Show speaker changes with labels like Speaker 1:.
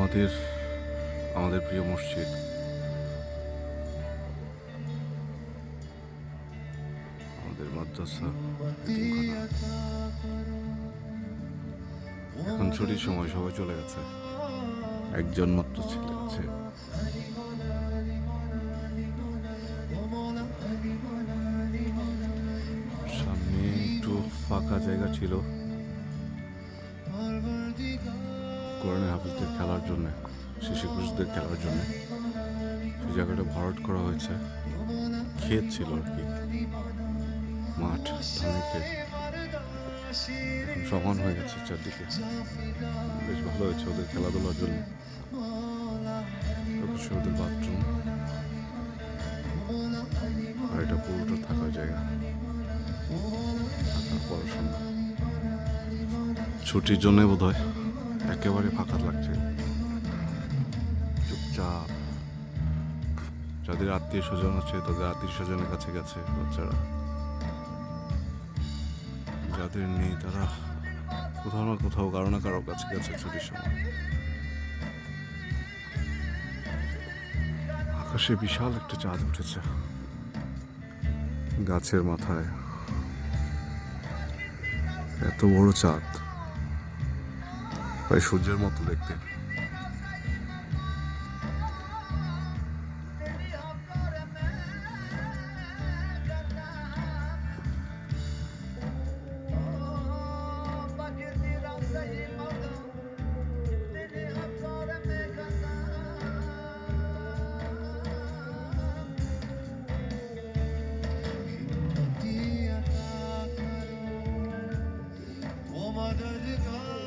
Speaker 1: আমাদের আমাদের প্রিয় মসজিদ। আমাদের মাদ্রাসা এখন ছুটির সময় সবাই চলে গেছে। একজন মাত্র ছেলে আছে। সামনে একটু ফাঁকা জায়গা ছিল। কোরআনে হাফিজদের খেলার জন্য শিশু পুরুষদের খেলার জন্য। সেই জায়গাটা ভরাট করা হয়েছে। ক্ষেত ছিল আর কি। মাঠ ধানের সমান হয়ে গেছে চারদিকে। বেশ ভালো হয়েছে ওদের খেলাধুলার জন্য। ওদের বাথরুম আর এটা পুরোটা থাকার জায়গা। থাকা পড়াশোনা। ছুটির জন্যই বোধ হয় একেবারে ফাঁকা লাগছে। চুপচাপ। যাদের আত্মীয় স্বজন আছে, তাদের আত্মীয় স্বজনের কাছে গেছে বাচ্চারা। যাদের নেই, তারা কোথাও না কোথাও, কারও না কারও কাছে গেছে ছুটির সময়। আকাশে বিশাল একটা চাঁদ উঠেছে। গাছের মাথায়। এত বড় চাঁদ। ওই সূর্যের মতো দেখতে Oh, my God.